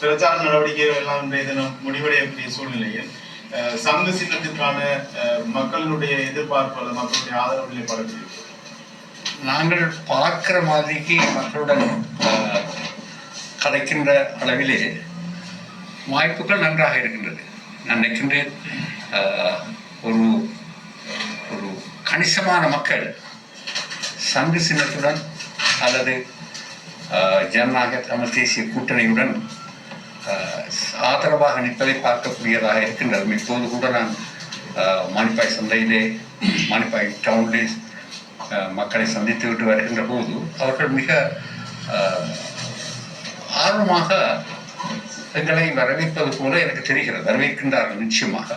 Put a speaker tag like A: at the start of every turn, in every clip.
A: பிரச்சார நடவடிக்கைகள் எல்லாம் இன்றைய தினம் முடிவடையக்கூடிய சூழ்நிலையில் சங்க சின்னத்திற்கான மக்களுடைய எதிர்பார்ப்பு அல்லது மக்களுடைய ஆதரவு நிலைப்பாடு
B: நாங்கள் பார்க்கிற மாதிரிக்கு மக்களுடன் கிடைக்கின்ற கதைக்கின்ற அளவிலே வாய்ப்புகள் நன்றாக இருக்கின்றது. நான் நினைக்கின்றேன் ஒரு ஒரு கணிசமான மக்கள் சங்கு சின்னத்துடன் அல்லது ஜனநாயக தமிழ் தேசிய கூட்டணியுடன் ஆதரவாக நிற்பதை பார்க்கக்கூடியதாக இருக்கின்றது. இப்போது கூட நான் மானிப்பாய் சந்தையிலே மானிப்பாய் டவுனிலே மக்களை சந்தித்து விட்டு வருகின்ற போது அவர்கள் மிக ஆர்வமாக எங்களை வரவேற்பது போல எனக்கு தெரிகிறது. வரவேற்கின்றார்கள் நிச்சயமாக.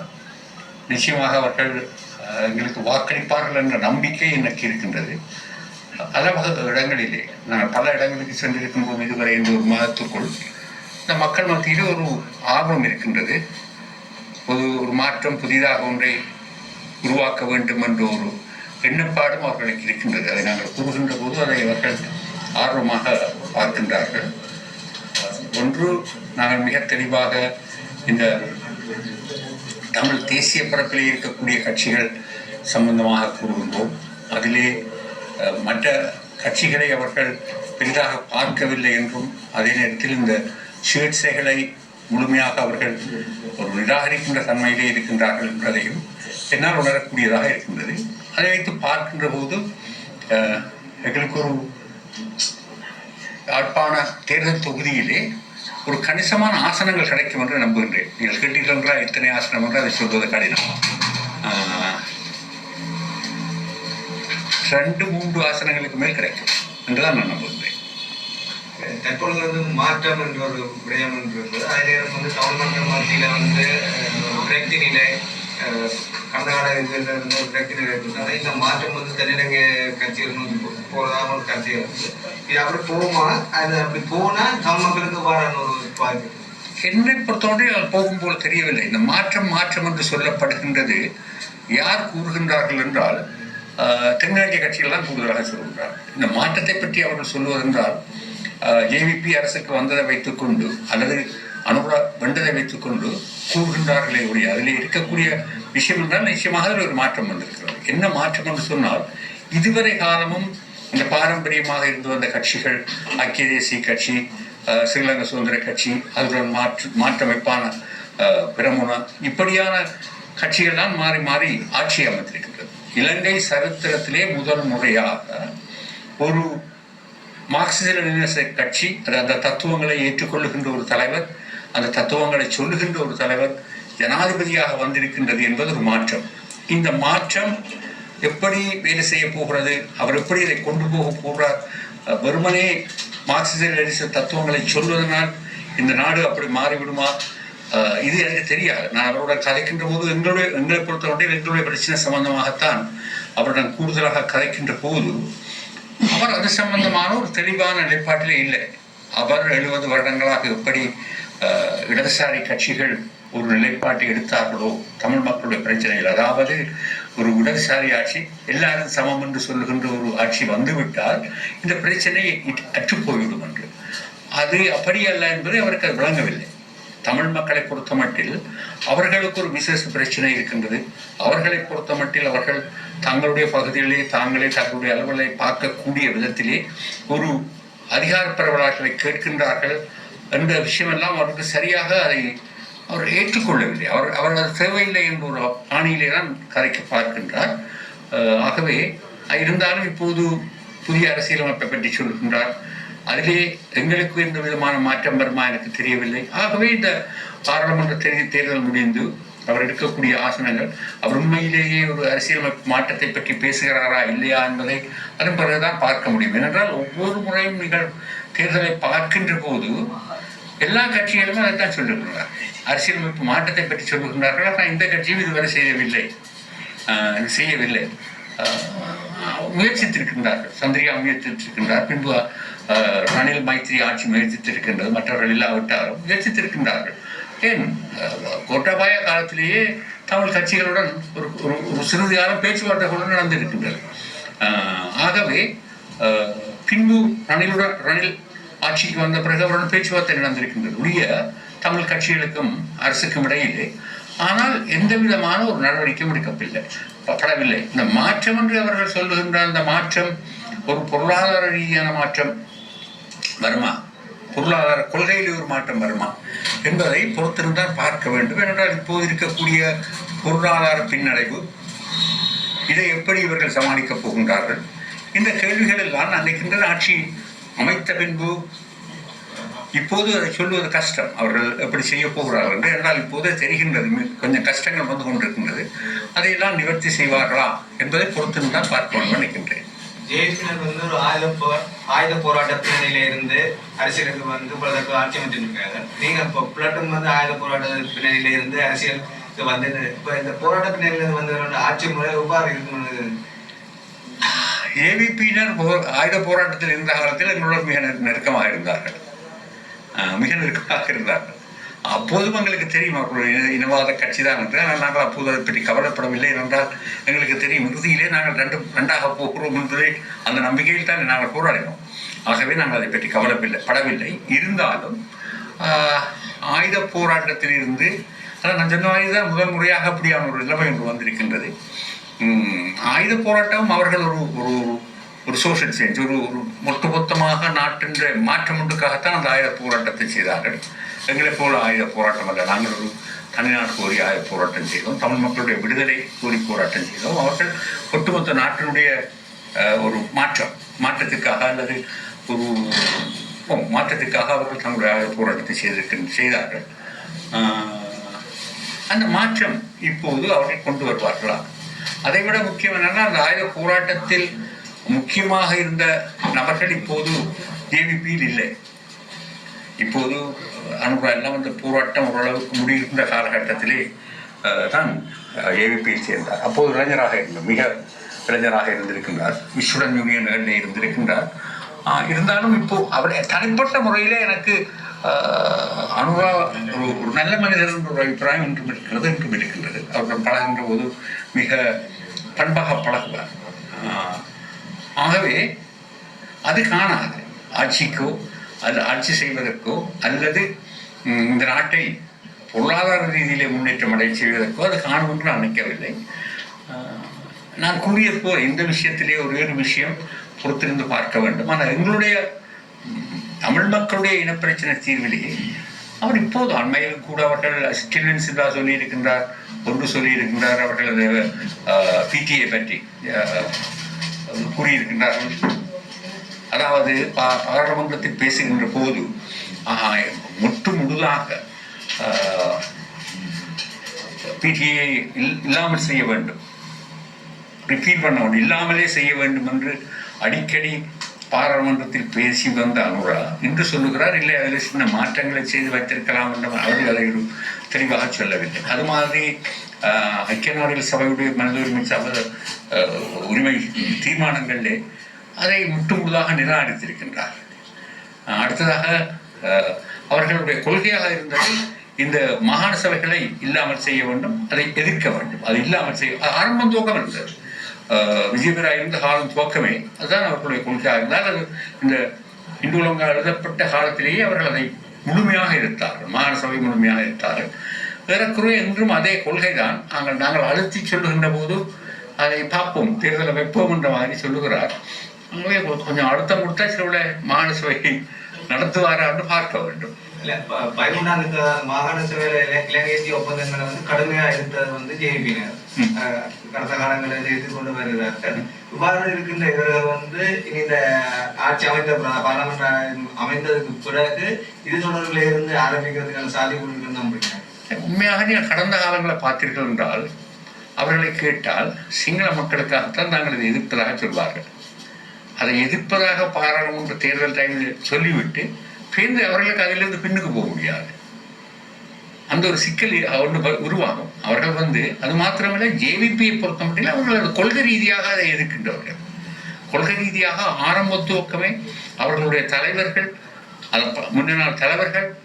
B: நிச்சயமாக அவர்கள் எங்களுக்கு வாக்களிப்பார்கள் என்ற நம்பிக்கை எனக்கு இருக்கின்றது. பல இடங்களிலே நான் பல இடங்களுக்கு சென்றிருக்கும் போது இதுவரை இந்த ஒரு மாதத்துக்குள் இந்த மக்கள் மத்தியில் ஒரு ஆர்வம் இருக்கின்றது. ஒரு ஒரு மாற்றம் புதிதாக ஒன்றை உருவாக்க வேண்டும் என்ற ஒரு எண்ணப்பாடும் அவர்களுக்கு இருக்கின்றது. அதை நாங்கள் கூறுகின்ற போது அதை அவர்கள் ஆர்வமாக பார்க்கின்றார்கள். ஒன்று நாங்கள் மிக தெளிவாக இந்த தமிழ் தேசிய பரப்பிலே இருக்கக்கூடிய கட்சிகள் சம்பந்தமாக கூறுகின்றோம். அதிலே மற்ற கட்சிகளை அவர்கள் பெரிதாக பார்க்கவில்லை என்றும் அதே நேரத்தில் இந்த சிகிச்சைகளை முழுமையாக அவர்கள் ஒரு நிராகரிக்கின்ற தன்மையிலே இருக்கின்றார்கள் என்பதையும் என்னால் உணரக்கூடியதாக இருக்கின்றது. அதை வைத்து பார்க்கின்ற போது எங்களுக்கு ஒரு யாழ்ப்பாண தேர்தல் தொகுதியிலே ஒரு கணிசமான ஆசனங்கள் கிடைக்கும் என்று நம்புகின்றேன். நீங்கள் கேட்டீர்கள் என்றால் எத்தனை ஆசனம் என்று அதை சொல்வது கடினம். ரெண்டு மூன்று ஆசனங்களுக்கு மேல் கிடைக்கும் என்றுதான் நான் நம்புகிறேன்.
C: தற்பொழுது வந்து மாற்றம் என்ற ஒரு விடயம் என்று அதே நேரம் வந்து தமிழ் மக்கள் மத்தியில வந்து விரக்தி நிலை கடந்த கால இதில் இருந்து ஒரு விரக்தி நிலை இருக்கிறது இந்த மாற்றம் வந்து தென்னிலங்க கட்சிகள் நோக்கி போ- போறதாக ஒரு கட்சி இருக்குது இது அப்படி போகுமா? அது அப்படி போனா தமிழ் மக்களுக்கு வரான ஒரு வாய்ப்பு.
B: என்னை பொறுத்தவரை போகும் போல தெரியவில்லை. இந்த மாற்றம் மாற்றம் என்று சொல்லப்படுகின்றது யார் கூறுகின்றார்கள் என்றால் ஆஹ், தென்னிலங்கை கட்சிகள் தான் கூடுதலாக சொல்கின்றார் இந்த மாற்றத்தை பற்றி அவர்கள் சொல்வதென்றால் ஏவிபி அரசுக்கு வந்ததை வைத்துக்கொண்டு அல்லது அனுரா வென்றதை வைத்துக்கொண்டு கூறுகின்றார்களே ஒழிய அதில் இருக்கக்கூடிய விஷயம் என்றால் நிச்சயமாக அதில் ஒரு மாற்றம் வந்திருக்கிறது. என்ன மாற்றம் என்று சொன்னால் இதுவரை காலமும் இந்த பாரம்பரியமாக இருந்து வந்த கட்சிகள் ஐக்கிய தேசிய கட்சி ஸ்ரீலங்கா சுதந்திர கட்சி அதுடன் மாற்று மாற்றமைப்பான பிரமுனா இப்படியான கட்சிகள் தான் மாறி மாறி ஆட்சி அமைத்திருக்கின்றது. இலங்கை சரித்திரத்திலே முதல் முறையாக ஒரு மார்க்சிச லெனினிச கட்சி அது அந்த தத்துவங்களை ஏற்றுக்கொள்ளுகின்ற ஒரு தலைவர் அந்த தத்துவங்களை சொல்லுகின்ற ஒரு தலைவர் ஜனாதிபதியாக வந்திருக்கின்றது என்பது ஒரு மாற்றம். இந்த மாற்றம் எப்படி வேலை செய்ய போகிறது அவர் எப்படி இதை கொண்டு போக போகிறார் வெறுமனே மார்க்சிச லெனினிச தத்துவங்களை சொல்வதனால் இந்த நாடு அப்படி மாறிவிடுமா? அஹ் இது எனக்கு தெரியாது. நான் அவரோட கதைக்கின்ற போது எங்களுடைய எங்களை பொறுத்தவரை எங்களுடைய பிரச்சனை சம்பந்தமாகத்தான் அவருடன் கூடுதலாக கதைக்கின்ற போது அவர் அது சம்பந்தமான ஒரு தெளிவான நிலைப்பாட்டிலே இல்லை. அவர் எழுபது வருடங்களாக எப்படி இடதுசாரி கட்சிகள் ஒரு நிலைப்பாட்டை எடுத்தார்களோ தமிழ் மக்களுடைய பிரச்சனைகள் அதாவது ஒரு இடதுசாரி ஆட்சி எல்லாரும் சமம் என்று சொல்லுகின்ற ஒரு ஆட்சி வந்துவிட்டால் இந்த பிரச்சனை இட்- போய்விடும் என்று. அது அப்படியல்ல என்பதை என்பது அவருக்கு அது விளங்கவில்லை. தமிழ் மக்களை பொறுத்தமட்டில் அவர்களுக்கு ஒரு விசேஷ பிரச்சனை இருக்கின்றது. அவர்களை பொறுத்தமட்டில் அவர்கள் தங்களுடைய பகுதிகளிலே தாங்களே தங்களுடைய அலுவலை பார்க்கக்கூடிய விதத்திலே ஒரு அதிகார பரவலாற்றலை கேட்கின்றார்கள் என்ற விஷயமெல்லாம் அவருக்கு சரியாக அதை அவர் ஏற்றுக்கொள்ளவில்லை. அவர் அவர் அது தேவையில்லை என்ற ஒரு ஆணையிலே தான் கதைக்கு பார்க்கின்றார். ஆகவே இருந்தாலும் இப்போது புதிய அரசியலமைப்பை பற்றி சொல்கின்றார். அதிலே எங்களுக்கு எந்த விதமான மாற்றம் வருமா எனக்கு தெரியவில்லை. ஆகவே இந்த பாராளுமன்ற தேர்தல் முடிந்து அவர் எடுக்கக்கூடிய ஆசனங்கள். அவர் உண்மையிலேயே ஒரு அரசியலமைப்பு மாற்றத்தை பற்றி பேசுகிறாரா இல்லையா என்பதை அதன் பிறகுதான் பார்க்க முடியும். ஏனென்றால் ஒவ்வொரு முறையும் நீங்கள் தேர்தலை பார்க்கின்ற போது எல்லா கட்சிகளுமே அதைத்தான் சொல்லுகின்றனர். அரசியலமைப்பு மாற்றத்தை பற்றி சொல்லுகின்றார்கள். ஆனால் இந்த கட்சியும் இதுவரை செய்யவில்லை. செய்யவில்லை. முயற்சித்திருக்கின்றார்கள். சந்திரிகா முயற்சித்திருக்கின்றார். பின்பு ரணில் மைத்ரி ஆட்சி முயற்சித்திருக்கின்றது. மற்றவர்கள் இல்லாவிட்டாலும் முயற்சித்திருக்கின்றார்கள். ஏன் கோட்டாபாய காலத்திலேயே தமிழ் கட்சிகளுடன் ஒரு ஒரு சிறிது காலம் பேச்சுவார்த்தைகளுடன் நடந்திருக்கின்றது ஆகவே பின்பு ரணிலுடன் ரணில் ஆட்சிக்கு வந்த பிறகு அவருடன் பேச்சுவார்த்தை நடந்திருக்கின்றது உரிய தமிழ் கட்சிகளுக்கும் அரசுக்கும் இடையிலே. ஆனால் எந்த விதமான ஒரு நடவடிக்கையும் எடுக்கப்படவில்லை. படவில்லை. இந்த மாற்றம் என்று அவர்கள் சொல்லுகின்ற அந்த மாற்றம் ஒரு பொருளாதார ரீதியான மாற்றம் வருமா? பொருளாதார கொள்கையில் ஒரு மாற்றம் வருமா என்பதை பொறுத்திருந்தால் பார்க்க வேண்டும். ஏனென்றால் இப்போது இருக்கக்கூடிய பொருளாதார பின்னடைவு இதை எப்படி இவர்கள் சமாளிக்கப் போகின்றார்கள்? இந்த கேள்விகள் எல்லாம் ஆட்சி அமைத்த பின்பு இப்போது அதை சொல்லுவது கஷ்டம். அவர்கள் எப்படி செய்ய போகிறார்கள் என்று என்றால் இப்போதே தெரிகின்றது. கொஞ்சம் கஷ்டங்கள் வந்து கொண்டிருக்கின்றது. அதையெல்லாம் நிவர்த்தி செய்வார்களா என்பதை பொறுத்திருந்தால் பார்க்க வேண்டும் நினைக்கின்றேன்.
C: ஜேபினர் வந்து ஒரு ஆயுத போர் ஆயுத போராட்ட பின்னணியில இருந்து அரசியலுக்கு வந்து இப்பொழுது ஆட்சி அமைச்சிருக்காங்க. நீங்க இப்போ புலட்டும் வந்து ஆயுத போராட்ட பின்னணியில இருந்து அரசியலுக்கு வந்து இப்போ இந்த போராட்ட பின்னணியில வந்து ஆட்சி முறை எவ்வாறு இருக்குன்னு?
B: ஏவிபியினர் போ- ஆயுத போராட்டத்தில் இருந்த காலத்தில் எங்களுடன் மிக நெருக்கமாக இருந்தார்கள். மிக நெருக்கமாக இருந்தார்கள். அப்போதும் எங்களுக்கு தெரியும் இன- இனவாத கட்சி தான் என்று ஆனால் நாங்கள் அப்போது அதை பற்றி கவலைப்படவில்லை. என்றால் எங்களுக்கு தெரியும் இறுதியிலே நாங்கள் ரெண்டு ரெண்டாக போகிறோம் என்பதை அந்த நம்பிக்கையில் தான் நாங்கள் போராடினோம். ஆகவே நாங்கள் அதை பற்றி கவலைப்பில்லை படவில்லை. இருந்தாலும் ஆயுத போராட்டத்தில் இருந்து அதான் நான் சொன்ன தான் முதல் முறையாக அப்படியான ஒரு நிலைமை ஒன்று வந்திருக்கின்றது. ஆயுத போராட்டம் அவர்கள் ஒரு ஒரு ஒரு சோஷியல் சேஞ்ச் ஒரு ஒரு ஒட்டுமொத்தமாக நாட்டின்ற மாற்றம் ஒன்றுக்காகத்தான் அந்த ஆயுத போராட்டத்தை செய்தார்கள். எங்களை போல ஆயுத போராட்டம் அல்ல. நாங்கள் ஒரு தனிநாடு கோரி ஆயுத போராட்டம் செய்தோம். தமிழ் மக்களுடைய விடுதலை கோரி போராட்டம் செய்தோம். அவர்கள் ஒட்டுமொத்த நாட்டினுடைய ஒரு மாற்றம் மாற்றத்துக்காக அல்லது ஒரு மாற்றத்துக்காக அவர்கள் தங்களுடைய ஆயுத போராட்டத்தை செய்திருக்க செய்தார்கள். அந்த மாற்றம் இப்போது அவர்கள் கொண்டு வருவார்களா? அதை விட முக்கியம் என்னன்னா அந்த ஆயுத போராட்டத்தில் முக்கியமாக இருந்த நபர்கள் இப்போது ஜேவிபியில் இல்லை. இப்போது அனுபவம் எல்லாம் அந்த போராட்டம் ஓரளவுக்கு முடிகின்ற காலகட்டத்திலே தான் ஏவிபியில் சேர்ந்தார். அப்போது இளைஞராக இருந்தார் மிக இளைஞராக இருந்திருக்கின்றார். விஸ்வடன் யூனியன் எண்ணெய் இருந்திருக்கின்றார். இருந்தாலும் இப்போ அவருடைய தனிப்பட்ட முறையிலே எனக்கு அனுபவ ஒரு ஒரு நல்ல மனிதர் என்ற ஒரு அபிப்பிராயம் இன்றும் இருக்கிறது இன்றும் இருக்கின்றது. அவருடன் பழகின்ற போது மிக பண்பாக பழகுவார். ஆகவே அது காணாது. ஆட்சிக்கோ அல்ல ஆட்சி செய்வதற்கோ அல்லது இந்த நாட்டை பொருளாதார ரீதியிலே முன்னேற்றம் அடைய செய்வதற்கோ அது காணும் என்று நான் நினைக்கவில்லை. நான் கூறியது போல் இந்த விஷயத்திலே ஒரே ஒரு விஷயம் பொறுத்திருந்து பார்க்க வேண்டும். ஆனால் எங்களுடைய தமிழ் மக்களுடைய இனப்பிரச்சனை தீர்விலேயே அவர் இப்போது அண்மையில் கூட அவர்கள் ஸ்டில்வன் சில்லா சொல்லியிருக்கின்றார் ஒன்று சொல்லியிருக்கின்றார் அவர்கள் பிடிஏ பற்றி கூறியிருக்கின்றார்கள். அதாவது பா- பாராளுமன்றத்தில் பேசுகின்ற போது முற்று முழுதாக பிடிஐ இல்லாமல் செய்ய வேண்டும். ரிப்பீட் பண்ண வேண்டும். இல்லாமலே செய்ய வேண்டும் என்று அடிக்கடி பாராளுமன்றத்தில் பேசி வந்த அனுரா இன்று சொல்லுகிறார் இல்லை அதில் சின்ன மாற்றங்களை செய்து வைத்திருக்கலாம் என்ற அவர்கள் அதை ஒரு தெளிவாக சொல்லவில்லை. அது மாதிரி ஐக்கிய நாடுகள் சபையுடைய மனித உரிமை சபை உரிமை தீர்மானங்களிலே அதை முற்று முழுதாக நிராகரித்திருக்கின்றார் அடுத்ததாக அவர்களுடைய கொள்கையாக இருந்தது இந்த மாகாண சபைகளை இல்லாமல் செய்ய வேண்டும் அதை எதிர்க்க வேண்டும். அது இல்லாமல் செய்ய ஆரம்பம் துவக்கம் இருந்தது. ஆஹ், விஜயபுரா இருந்த காலம் துவக்கமே அதுதான் அவர்களுடைய கொள்கையாக இருந்தால் அது இந்த இந்து உலகம் எழுதப்பட்ட காலத்திலேயே அவர்கள் அதை முழுமையாக இருந்தார்கள் மாகாண சபை முழுமையாக எடுத்தார்கள் ஏறக்குறைய என்றும் அதே கொள்கைதான். நாங்கள் நாங்கள் அழுத்தி சொல்லுகின்ற போது அதை பார்ப்போம். தேர்தலை வைப்போம் என்ற மாதிரி சொல்லுகிறார். ஆகவே கொஞ்சம் அழுத்தம் கொடுத்தா சில மாகாண சபை நடத்துவாரான்னு பார்க்க வேண்டும்.
C: இல்ல ப- பதிமூணாம் இந்த மாகாண சபையில இல- இலங்கைக்கு ஒப்பந்தங்களை வந்து கடுமையா எடுத்தது வந்து ஜேபினர்
B: ம்.
C: கடந்த காலங்களில் எதிர்கொண்டு வருகிறார்கள். இவ்வாறு இருக்கின்ற இவர்கள் வந்து இந்த ஆட்சி அமைத்த பாராளுமன்ற அமைந்ததுக்கு பிறகு இது தொடர்பில் இருந்து ஆரம்பிக்கிறதுக்கான சாத்தியக்கூறுகள் நம்புகிறேன்
B: உண்மையாக நீங்கள் கடந்த காலங்களை பார்த்தீர்கள் என்றால் அவர்களை கேட்டால் சிங்கள மக்களுக்காகத்தான் நாங்கள் இதை எதிர்ப்பதாக சொல்வார்கள். அதை எதிர்ப்பதாக பாராளுமன்ற தேர்தல் டைமில் சொல்லிவிட்டு பிறந்து அவர்களுக்கு அதிலிருந்து பின்னுக்கு போக முடியாது. அந்த ஒரு சிக்கல் ஒன்று உருவாகும். அவர்கள் வந்து அது மாத்திரமல்ல ஜேவிபியை பொறுத்த மட்டும் அவர்கள் அது கொள்கை ரீதியாக அதை எதிர்க்கின்றவர்கள். கொள்கை ரீதியாக ஆரம்ப துவக்கமே அவர்களுடைய தலைவர்கள் அதை ப- தலைவர்கள்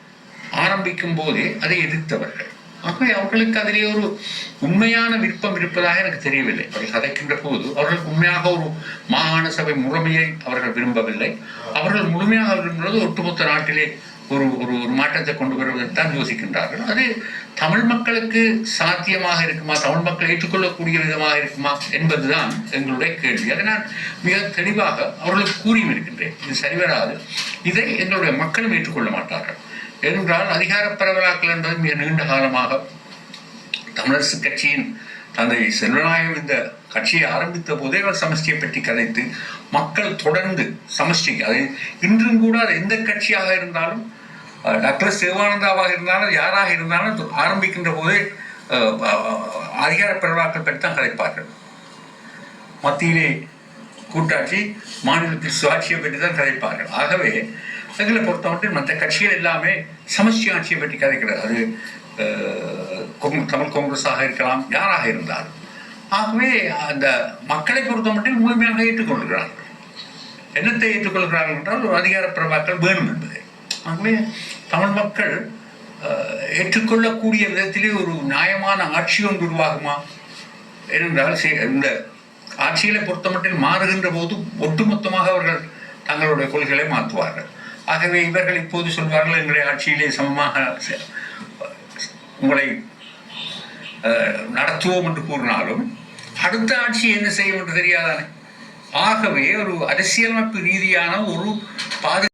B: ஆரம்பிக்கும் போதே அதை எதிர்த்தவர்கள். ஆகவே அவர்களுக்கு அதிலே ஒரு உண்மையான விருப்பம் இருப்பதாக எனக்கு தெரியவில்லை. அவர்கள் கதைக்கின்ற போது அவர்கள் உண்மையாக ஒரு மாகாண சபை முழுமையை அவர்கள் விரும்பவில்லை. அவர்கள் முழுமையாக விரும்புவது ஒட்டுமொத்த நாட்டிலே ஒரு ஒரு ஒரு மாற்றத்தை கொண்டு வருவதைத்தான் யோசிக்கின்றார்கள். அது தமிழ் மக்களுக்கு சாத்தியமாக இருக்குமா? தமிழ் மக்கள் ஏற்றுக்கொள்ளக்கூடிய விதமாக இருக்குமா? என்பதுதான் எங்களுடைய கேள்வி. அதை நான் மிக தெளிவாக அவர்களுக்கு கூறியும் இருக்கின்றேன். இது சரிவராது. இதை எங்களுடைய மக்களும் ஏற்றுக்கொள்ள மாட்டார்கள். ஏனென்றால் அதிகார பரவலாக்கல் என்பது மிக நீண்ட காலமாக தமிழரசு கட்சியின் தந்தை செல்வநாயகம் இந்த கட்சியை ஆரம்பித்த போதே அவர் சமஷ்டியை பற்றி கதைத்து மக்கள் தொடர்ந்து சமஷ்டிக்கு அது இன்றும் கூட அது எந்த கட்சியாக இருந்தாலும் டாக்டர் சிவானந்தாவாக இருந்தாலும் யாராக இருந்தாலும் ஆரம்பிக்கின்ற போதே அதிகார பரவலாக்கல் பற்றி தான் கதைப்பார்கள். மத்தியிலே கூட்டாட்சி மாநிலத்தில் சுயாட்சியை பற்றி தான் கதைப்பார்கள். ஆகவே எங்களை பொறுத்தவரை மற்ற கட்சிகள் எல்லாமே சமஷ்டி ஆட்சியை பற்றி கதைக்கிறது. அது தமிழ் காங்கிரஸாக இருக்கலாம் யாராக இருந்தாலும். ஆகவே அந்த மக்களை பொறுத்தமட்டில் முழுமையாக ஏற்றுக்கொள்கிறார்கள். என்னத்தை ஏற்றுக்கொள்கிறார்கள் என்றால் ஒரு அதிகார பிரபாக்கள் வேணும் என்பதை. ஆகவே தமிழ் மக்கள் ஏற்றுக்கொள்ளக்கூடிய விதத்திலே ஒரு நியாயமான ஆட்சி ஒன்று உருவாகுமா? ஏனென்றால் இந்த ஆட்சிகளை பொறுத்த மட்டும் மாறுகின்ற போது ஒட்டுமொத்தமாக அவர்கள் தங்களுடைய கொள்கைகளை மாற்றுவார்கள். ஆகவே இவர்கள் இப்போது சொல்வார்கள் எங்களுடைய ஆட்சியிலே சமமாக உங்களை அஹ், நடத்துவோம் என்று கூறினாலும் அடுத்த ஆட்சி என்ன செய்யும் என்று தெரியாதானே? ஆகவே ஒரு அரசியலமைப்பு ரீதியான ஒரு பாது